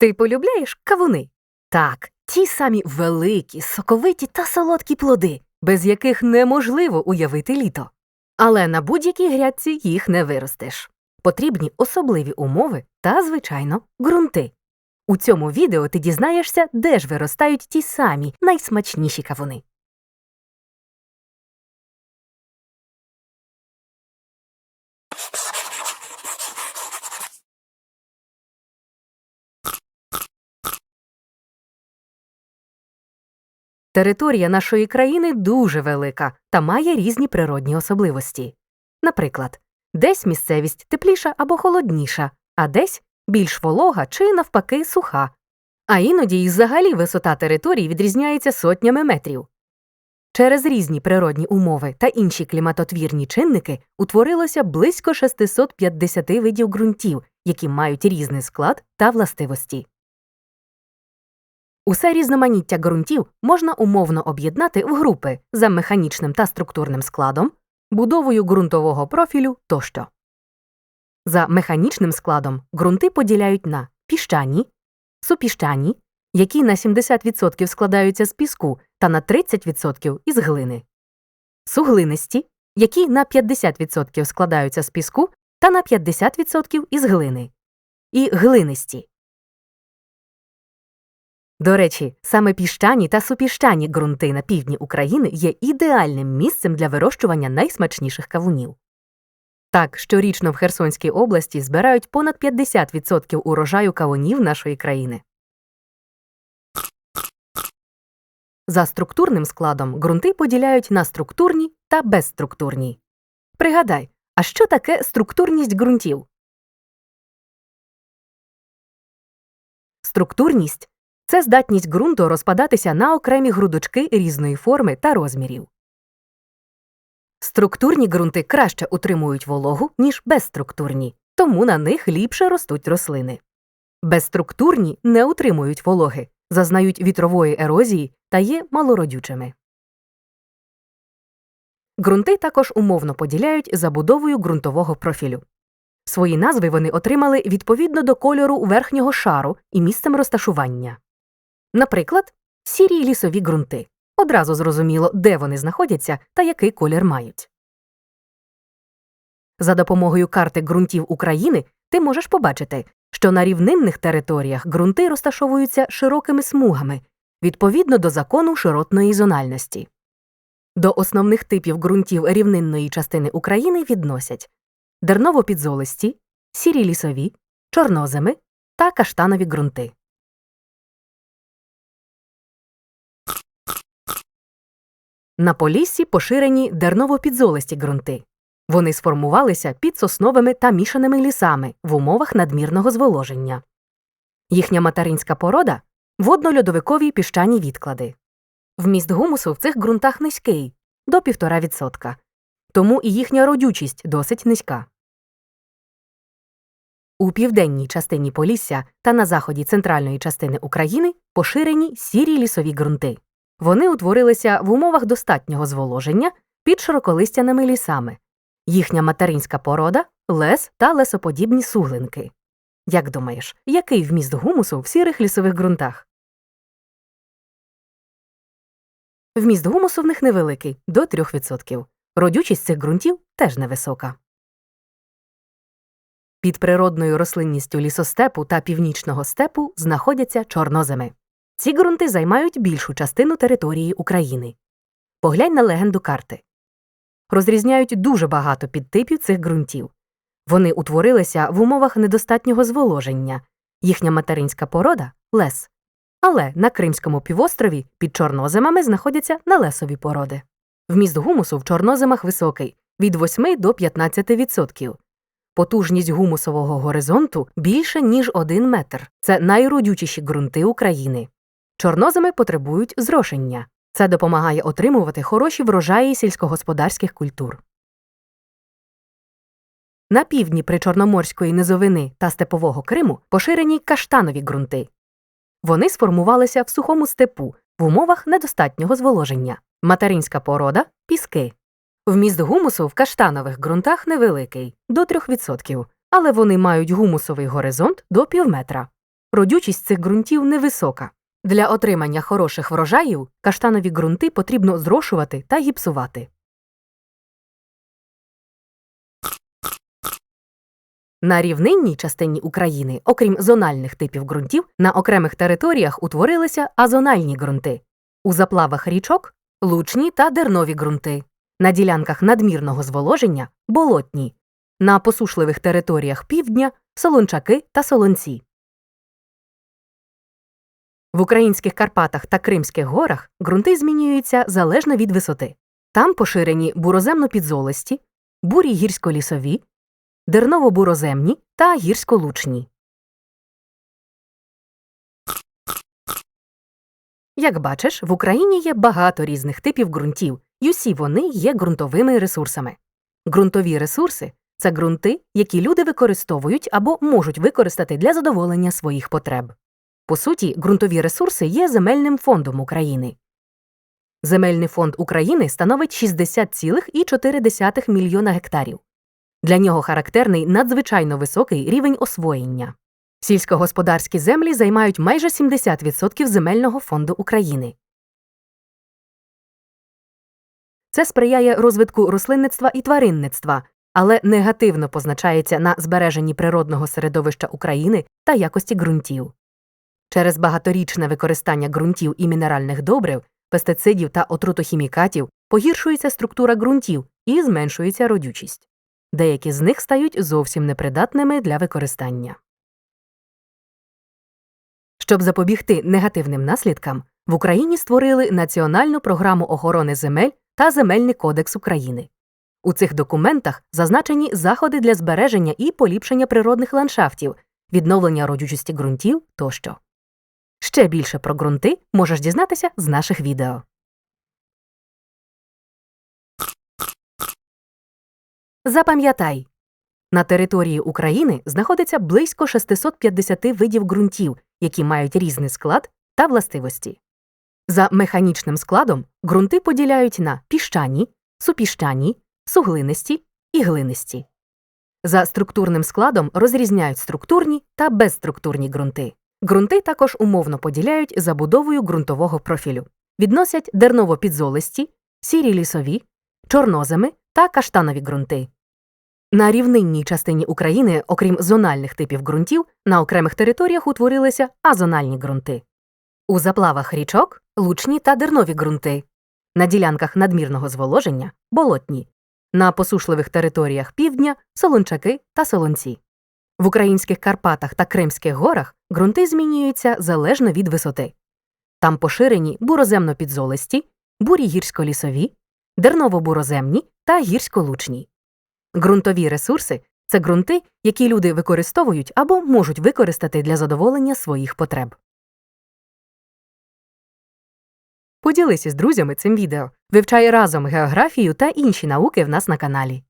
Ти полюбляєш кавуни? Так, ті самі великі, соковиті та солодкі плоди, без яких неможливо уявити літо. Але на будь-якій грядці їх не виростеш. Потрібні особливі умови та, звичайно, ґрунти. У цьому відео ти дізнаєшся, де ж виростають ті самі найсмачніші кавуни. Територія нашої країни дуже велика та має різні природні особливості. Наприклад, десь місцевість тепліша або холодніша, а десь більш волога чи, навпаки, суха. А іноді й взагалі висота територій відрізняється сотнями метрів. Через різні природні умови та інші кліматотвірні чинники утворилося близько 650 видів ґрунтів, які мають різний склад та властивості. Усе різноманіття ґрунтів можна умовно об'єднати в групи за механічним та структурним складом, будовою ґрунтового профілю тощо. За механічним складом ґрунти поділяють на піщані, супіщані, які на 70% складаються з піску та на 30% із глини, суглинисті, які на 50% складаються з піску та на 50% із глини, і глинисті. До речі, саме піщані та супіщані ґрунти на півдні України є ідеальним місцем для вирощування найсмачніших кавунів. Так, щорічно в Херсонській області збирають понад 50% урожаю кавунів нашої країни. За структурним складом ґрунти поділяють на структурні та безструктурні. Пригадай, а що таке структурність ґрунтів? Структурність це здатність ґрунту розпадатися на окремі грудочки різної форми та розмірів. Структурні ґрунти краще утримують вологу, ніж безструктурні, тому на них ліпше ростуть рослини. Безструктурні не утримують вологи, зазнають вітрової ерозії та є малородючими. Ґрунти також умовно поділяють забудовою ґрунтового профілю. Свої назви вони отримали відповідно до кольору верхнього шару і місцем розташування. Наприклад, сірі лісові ґрунти. Одразу зрозуміло, де вони знаходяться та який колір мають. За допомогою карти ґрунтів України ти можеш побачити, що на рівнинних територіях ґрунти розташовуються широкими смугами відповідно до закону широтної зональності. До основних типів ґрунтів рівнинної частини України відносять дерново-підзолисті, сірі лісові, чорноземи та каштанові ґрунти. На Поліссі поширені дерново-підзолисті ґрунти. Вони сформувалися під сосновими та мішаними лісами в умовах надмірного зволоження. Їхня материнська порода водно-льодовикові піщані відклади. Вміст гумусу в цих ґрунтах низький до 1,5%, тому і їхня родючість досить низька. У південній частині Полісся та на заході центральної частини України поширені сірі лісові ґрунти. Вони утворилися в умовах достатнього зволоження під широколистяними лісами. Їхня материнська порода лес та лесоподібні суглинки. Як думаєш, який вміст гумусу в сірих лісових ґрунтах? Вміст гумусу в них невеликий до 3%. Родючість цих ґрунтів теж невисока. Під природною рослинністю лісостепу та північного степу знаходяться чорноземи. Ці ґрунти займають більшу частину території України. Поглянь на легенду карти. Розрізняють дуже багато підтипів цих ґрунтів. Вони утворилися в умовах недостатнього зволоження, їхня материнська порода лес. Але на Кримському півострові під чорноземами знаходяться налесові породи. Вміст гумусу в чорноземах високий від 8 до 15%. Потужність гумусового горизонту більше, ніж 1 метр. Це найродючіші ґрунти України. Чорноземи потребують зрошення. Це допомагає отримувати хороші врожаї сільськогосподарських культур. На півдні причорноморської низовини та степового Криму поширені каштанові ґрунти. Вони сформувалися в сухому степу в умовах недостатнього зволоження. Материнська порода піски. Вміст гумусу в каштанових ґрунтах невеликий до 3%, але вони мають гумусовий горизонт до півметра. Родючість цих ґрунтів невисока. Для отримання хороших врожаїв каштанові ґрунти потрібно зрошувати та гіпсувати. На рівнинній частині України, окрім зональних типів ґрунтів, на окремих територіях утворилися азональні ґрунти. У заплавах річок лучні та дернові ґрунти, на ділянках надмірного зволоження болотні, на посушливих територіях півдня солончаки та солонці. В українських Карпатах та Кримських горах ґрунти змінюються залежно від висоти. Там поширені буроземно-підзолисті, бурі гірсько-лісові, дерново-буроземні та гірськолучні. Як бачиш, в Україні є багато різних типів ґрунтів, і усі вони є ґрунтовими ресурсами. Ґрунтові ресурси це ґрунти, які люди використовують або можуть використати для задоволення своїх потреб. По суті, ґрунтові ресурси є земельним фондом України. Земельний фонд України становить 60,4 мільйона гектарів. Для нього характерний надзвичайно високий рівень освоєння. Сільськогосподарські землі займають майже 70% земельного фонду України. Це сприяє розвитку рослинництва і тваринництва, але негативно позначається на збереженні природного середовища України та якості ґрунтів. Через багаторічне використання ґрунтів і мінеральних добрив, пестицидів та отрутохімікатів погіршується структура ґрунтів і зменшується родючість. Деякі з них стають зовсім непридатними для використання. Щоб запобігти негативним наслідкам, в Україні створили Національну програму охорони земель та Земельний кодекс України. У цих документах зазначені заходи для збереження і поліпшення природних ландшафтів, відновлення родючості ґрунтів тощо. Ще більше про ґрунти можеш дізнатися з наших відео. Запам'ятай, на території України знаходиться близько 650 видів ґрунтів, які мають різний склад та властивості. За механічним складом ґрунти поділяють на піщані, супіщані, суглинисті і глинисті. За структурним складом розрізняють структурні та безструктурні ґрунти. Ґрунти також умовно поділяють забудовою ґрунтового профілю. Відносять дерново-підзолисті, сірі лісові, чорноземи та каштанові ґрунти. На рівнинній частині України, окрім зональних типів ґрунтів, на окремих територіях утворилися азональні ґрунти. У заплавах річок лучні та дернові ґрунти, на ділянках надмірного зволоження болотні, на посушливих територіях півдня солончаки та солонці. В українських Карпатах та Кримських горах ґрунти змінюються залежно від висоти. Там поширені буроземно-підзолисті, бурі гірсько-лісові, дерново-буроземні та гірськолучні. Ґрунтові ресурси це ґрунти, які люди використовують або можуть використати для задоволення своїх потреб. Поділися з друзями цим відео. Вивчай разом географію та інші науки в нас на каналі.